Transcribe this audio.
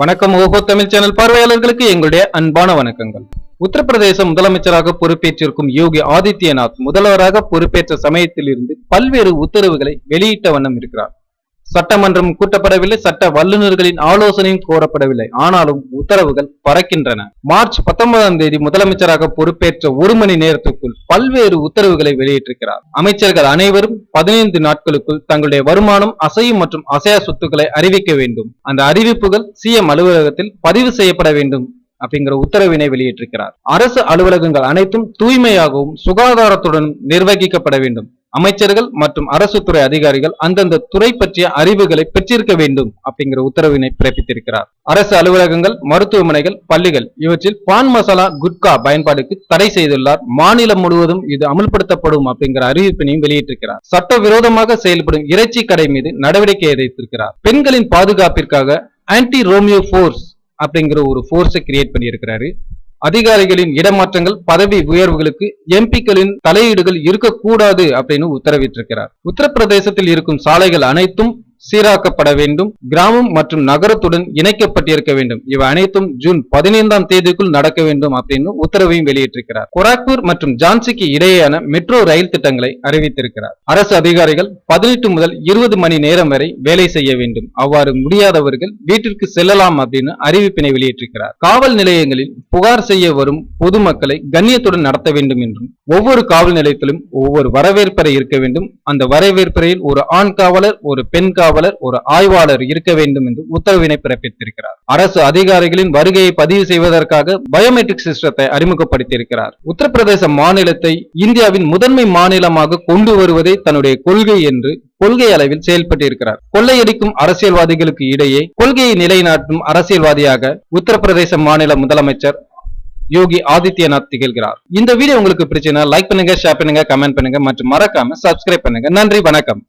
வணக்கம் ஓஹோ தமிழ் சேனல் பார்வையாளர்களுக்கு எங்களுடைய அன்பான வணக்கங்கள். உத்தரப்பிரதேச முதலமைச்சராக பொறுப்பேற்றிருக்கும் யோகி ஆதித்யநாத் முதல்வராக பொறுப்பேற்ற சமயத்தில் இருந்து பல்வேறு உத்தரவுகளை வெளியிட்ட வண்ணம் இருக்கிறார். சட்டமன்றம் கூட்டப்படவில்லை சட்ட வல்லுநர்களின் ஆலோசனையும் கோரப்படவில்லை. ஆனாலும் உத்தரவுகள் பறக்கின்றன. மார்ச் பத்தொன்பதாம் தேதி முதலமைச்சராக பொறுப்பேற்ற ஒரு மணி நேரத்துக்குள் பல்வேறு உத்தரவுகளை வெளியிட்டிருக்கிறார். அமைச்சர்கள் அனைவரும் பதினைந்து நாட்களுக்குள் தங்களுடைய வருமானம் அசையும் மற்றும் அசையா சொத்துக்களை அறிவிக்க வேண்டும். அந்த அறிவிப்புகள் சிஎம் அலுவலகத்தில் பதிவு செய்யப்பட வேண்டும் அப்படிங்கிற உத்தரவினை வெளியிட்டிருக்கிறார். அரசு அலுவலகங்கள் அனைத்தும் தூய்மையாகவும் சுகாதாரத்துடன் நிர்வகிக்கப்பட வேண்டும். அமைச்சர்கள் மற்றும் அரசு துறை அதிகாரிகள் அந்தந்த துறை பற்றிய அறிவுகளை பெற்றிருக்க வேண்டும் அப்படிங்கிற உத்தரவினை பிறப்பித்திருக்கிறார். அரசு அலுவலகங்கள் மருத்துவமனைகள் பள்ளிகள் இவற்றில் பான் மசாலா குட்கா பயன்பாடுக்கு தடை செய்துள்ளார். மாநிலம் முழுவதும் இது அமல்படுத்தப்படும் அப்படிங்கிற அறிவிப்பினையும் வெளியிட்டிருக்கிறார். சட்டவிரோதமாக செயல்படும் இறைச்சி கடை மீது நடவடிக்கை எதிர்த்திருக்கிறார். பெண்களின் பாதுகாப்பிற்காக ஆன்டி ரோமியோ போர்ஸ் அப்படிங்கிற ஒரு போர்ஸை கிரியேட் பண்ணியிருக்கிறாரு. அதிகாரிகளின் இடமாற்றங்கள் பதவி உயர்வுகளுக்கு எம்பிக்களின் தலையீடுகள் இருக்கக்கூடாது அப்படின்னு உத்தரவிட்டிருக்கிறார். உத்தரப்பிரதேசத்தில் இருக்கும் சாலைகள் அனைத்தும் சீராக்கப்பட வேண்டும். கிராமம் மற்றும் நகரத்துடன் இணைக்கப்பட்டிருக்க வேண்டும். இவை அனைத்தும் ஜூன் பதினைந்தாம் தேதிக்குள் நடக்க வேண்டும் அப்படின்னு உத்தரவையும் வெளியிட்டிருக்கிறார். கொராக்பூர் மற்றும் ஜான்சிக்கு இடையேயான மெட்ரோ ரயில் திட்டங்களை அறிவித்திருக்கிறார். அரசு அதிகாரிகள் பதினெட்டு முதல் இருபது மணி நேரம் வரை வேலை செய்ய வேண்டும். அவ்வாறு முடியாதவர்கள் வீட்டிற்கு செல்லலாம் அப்படின்னு அறிவிப்பினை வெளியிட்டிருக்கிறார். காவல் நிலையங்களில் புகார் செய்ய வரும் பொதுமக்களை கண்ணியத்துடன் நடத்த வேண்டும் என்றும் ஒவ்வொரு காவல் நிலையத்திலும் ஒவ்வொரு வரவேற்பறை இருக்க வேண்டும். அந்த வரவேற்பறையில் ஒரு ஆண் காவலர் ஒரு பெண் காவலர் காவலர் ஒரு ஆய்வாளர் இருக்க வேண்டும் என்று உத்தரவினை பிறப்பித்திருக்கிறார். அரசு அதிகாரிகளின் வருகையை பதிவு செய்வதற்காக பயோமெட்ரிக் சிஸ்டத்தை அறிமுகப்படுத்தியிருக்கிறார். உத்தரப்பிரதேச மாநிலத்தை இந்தியாவின் முதன்மை மாநிலமாக கொண்டு வருவதே தன்னுடைய கொள்கை என்று கொள்கை அளவில் செயல்பட்டிருக்கிறார். கொள்ளையடிக்கும் அரசியல்வாதிகளுக்கு இடையே கொள்கையை நிலைநாட்டும் அரசியல்வாதியாக உத்தரப்பிரதேச மாநில முதலமைச்சர் யோகி ஆதித்யநாத் திகழ்கிறார். இந்த வீடியோ உங்களுக்கு பிடிச்சதுன்னா லைக் பண்ணுங்க ஷேர் பண்ணுங்க கமெண்ட் பண்ணுங்க மற்றும் மறக்காம சப்ஸ்கிரைப் பண்ணுங்க. நன்றி வணக்கம்.